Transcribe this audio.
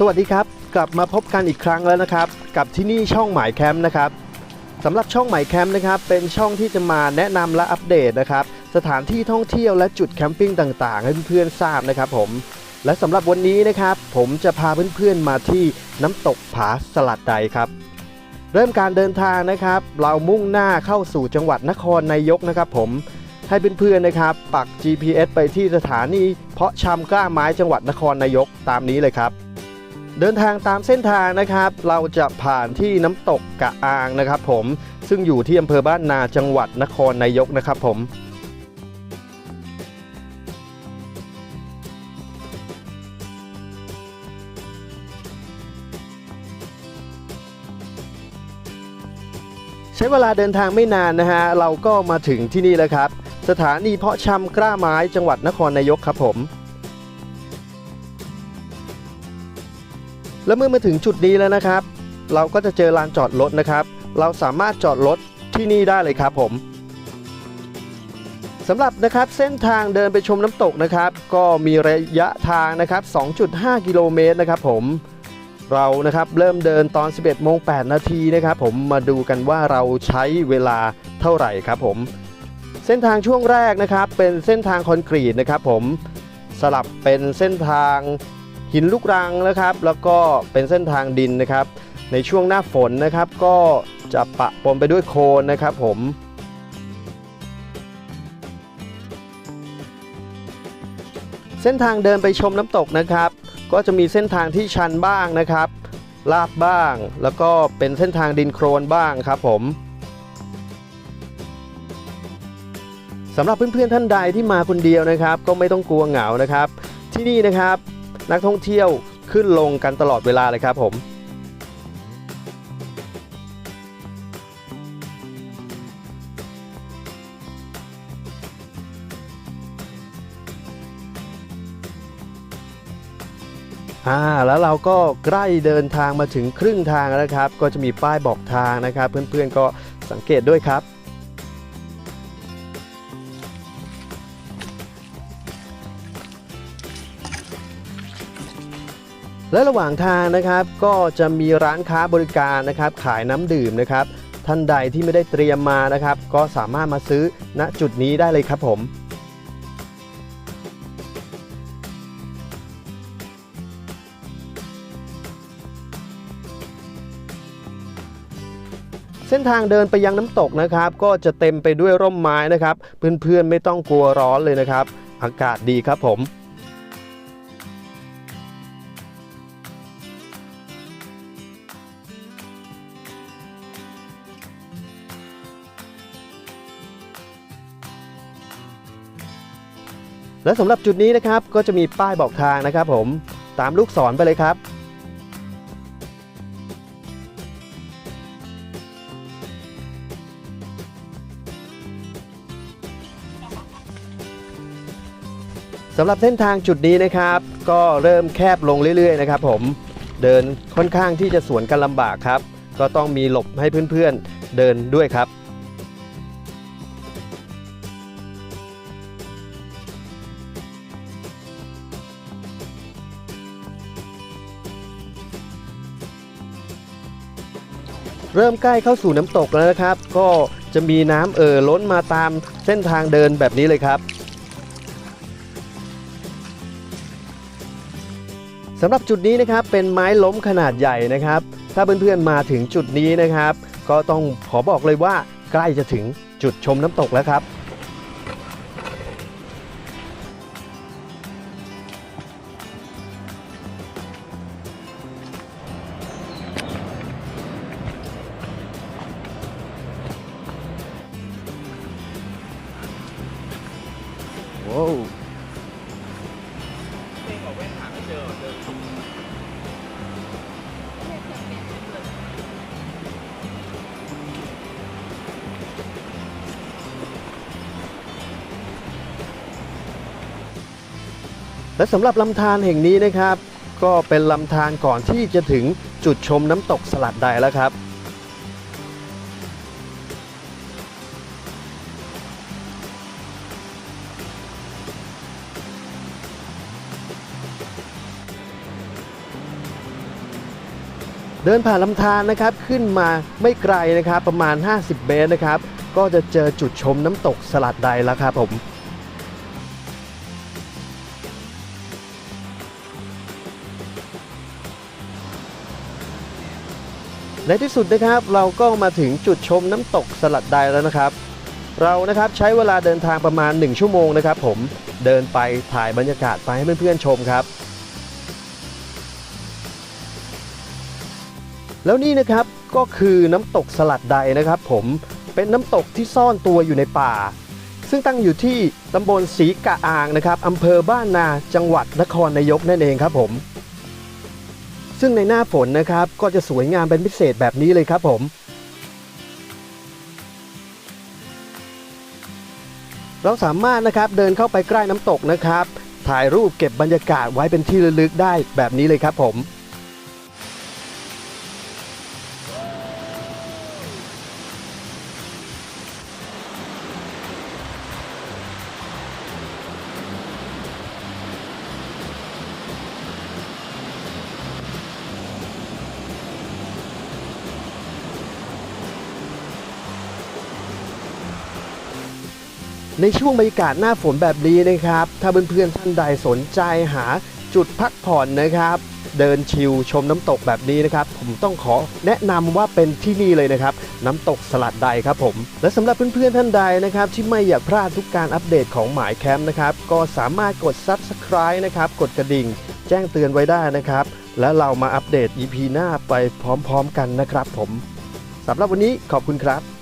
สวัสดีครับ กลับมาพบกันอีกครั้งแล้วนะครับ กับที่นี่ช่องหมายแคมป์นะครับสำหรับช่องหมายแคมป์นะครับ เป็นช่องที่จะมาแนะนำและอัปเดตนะครับ สถานที่ท่องเที่ยวและจุดแคมปิ้งต่างๆ ให้เพื่อนๆทราบนะครับผมและสำหรับวันนี้นะครับ ผมจะพาเพื่อนๆมาที่น้ำตกผาสลัดใดครับ เริ่มการเดินทางนะครับ เรามุ่งหน้าเข้าสู่จังหวัดนครนายกนะครับผมให้เพื่อนๆนะครับ ปัก GPS ไปที่สถานี เพาะชำกล้าไม้จังหวัดนครนายกตามนี้เลยครับ เดินทางตามเส้นทางนะครับ เราจะผ่านที่น้ำตกกะอางนะครับผมซึ่งอยู่ที่อำเภอบ้านนาจังหวัดนครนายกนะครับผมใช้เวลาเดินทางไม่นานนะฮะ เราก็มาถึงที่นี่แล้วครับ สถานีเพาะชำกล้าไม้จังหวัดนครนายกครับผม และเมื่อมาถึงจุดนี้แล้วนะครับ เราก็จะเจอลานจอดรถนะครับ เราสามารถจอดรถที่นี่ได้เลยครับผมสำหรับนะครับเส้นทางเดินไปชมน้ำตกนะครับ ก็มีระยะทางนะครับ 2.5 กิโลเมตรนะครับผมเรานะครับเริ่มเดินตอน 11โมง8นาทีนะครับผมมาดูกันว่าเราใช้เวลาเท่าไหร่ครับผม เส้นทางช่วงแรกนะครับเป็นเส้นทางคอนกรีตนะครับผมสลับเป็นเส้นทาง หินลูกรังนะครับ แล้วก็เป็นเส้นทางดินนะครับ ในช่วงหน้าฝนนะครับ ก็จะปะปนไปด้วยโคลนนะครับ ผมเส้นทางเดินไปชมน้ำตกนะครับ ก็จะมีเส้นทางที่ชันบ้างนะครับ ลาดบ้าง แล้วก็เป็นเส้นทางดินโครนบ้างครับผมสำหรับเพื่อนๆท่านใดที่มาคนเดียวนะครับ ก็ไม่ต้องกลัวเหงานะครับ ที่นี่นะครับ นักท่องเที่ยวขึ้นลงกันตลอดเวลาเลยครับผมอ่าแล้วเราก็ใกล้เดินทางมาถึงครึ่งทางแล้วครับ ก็จะมีป้ายบอกทางนะครับ เพื่อนๆก็สังเกตด้วยครับ และระหว่างทางนะครับก็จะมีร้านค้าบริการนะครับ ขายน้ำดื่มนะครับ ท่านใดที่ไม่ได้เตรียมมานะครับ ก็สามารถมาซื้อณจุดนี้ได้เลยครับผมเส้นทางเดินไปยังน้ำตกนะครับ ก็จะเต็มไปด้วยร่มไม้นะครับ เพื่อนๆไม่ต้องกลัวร้อนเลยนะครับ อากาศดีครับผม และสำหรับจุดนี้นะครับก็จะมีป้ายบอกทางนะครับ ผมตามลูกศรไปเลยครับ สำหรับเส้นทางจุดนี้นะครับ ก็เริ่มแคบลงเรื่อยๆนะครับ ผมเดินค่อนข้างที่จะสวนกันลำบากครับ ก็ต้องมีหลบให้เพื่อนๆเดินด้วยครับ เริ่มใกล้เข้าสู่น้ำตกแล้วนะครับ ก็จะมีน้ำเอ่อล้นมาตามเส้นทางเดินแบบนี้เลยครับสำหรับจุดนี้นะครับเป็นไม้ล้มขนาดใหญ่นะครับ ถ้าเพื่อนๆมาถึงจุดนี้นะครับ ก็ต้องขอบอกเลยว่าใกล้จะถึงจุดชมน้ำตกแล้วครับ ว้าวและสำหรับลำธารแห่งนี้นะครับ ก็เป็นลำธารก่อนที่จะถึงจุดชมน้ำตกสลัดใดแล้วครับ เดินผ่านลำธารนะครับขึ้นมาไม่ไกลนะครับประมาณ 50 เมตรนะครับ ก็จะเจอจุดชมน้ำตกสลัดใดแล้วครับผมในที่สุดนะครับเราก็มาถึงจุดชมน้ำตกสลัดใดแล้วนะครับ เรานะครับใช้เวลาเดินทางประมาณ 1 ชั่วโมงนะครับ ผมเดินไปถ่ายบรรยากาศไปให้เพื่อนๆชมครับ แล้วนี่นะครับก็คือน้ำตกสลัดใดนะครับผมเป็นน้ำตกที่ซ่อนตัวอยู่ในป่า ซึ่งตั้งอยู่ที่ตำบลศรีกะอางนะครับอำเภอบ้านนาจังหวัดนครนายกนั่นเองครับผม ซึ่งในหน้าฝนนะครับก็จะสวยงามเป็นพิเศษแบบนี้เลยครับผม เราสามารถนะครับเดินเข้าไปใกล้น้ำตกนะครับ ถ่ายรูปเก็บบรรยากาศไว้เป็นที่ระลึกได้แบบนี้เลยครับผม ในช่วงบรรยากาศหน้าฝนแบบนี้นะครับ ถ้าเพื่อนๆท่านใดสนใจหาจุดพักผ่อนนะครับ เดินชิลชมน้ำตกแบบนี้นะครับ ผมต้องขอแนะนำว่าเป็นที่นี่เลยนะครับ น้ำตกสลัดใดครับผม และสำหรับเพื่อนๆท่านใดนะครับ ที่ไม่อยากพลาดทุกการอัปเดตของหมายแคมป์นะครับ ก็สามารถกด Subscribe นะครับ กดกระดิ่ง แจ้งเตือนไว้ได้นะครับ แล้วเรามาอัปเดต EP หน้าไปพร้อมๆ กันนะครับผมสำหรับวันนี้ขอบคุณครับ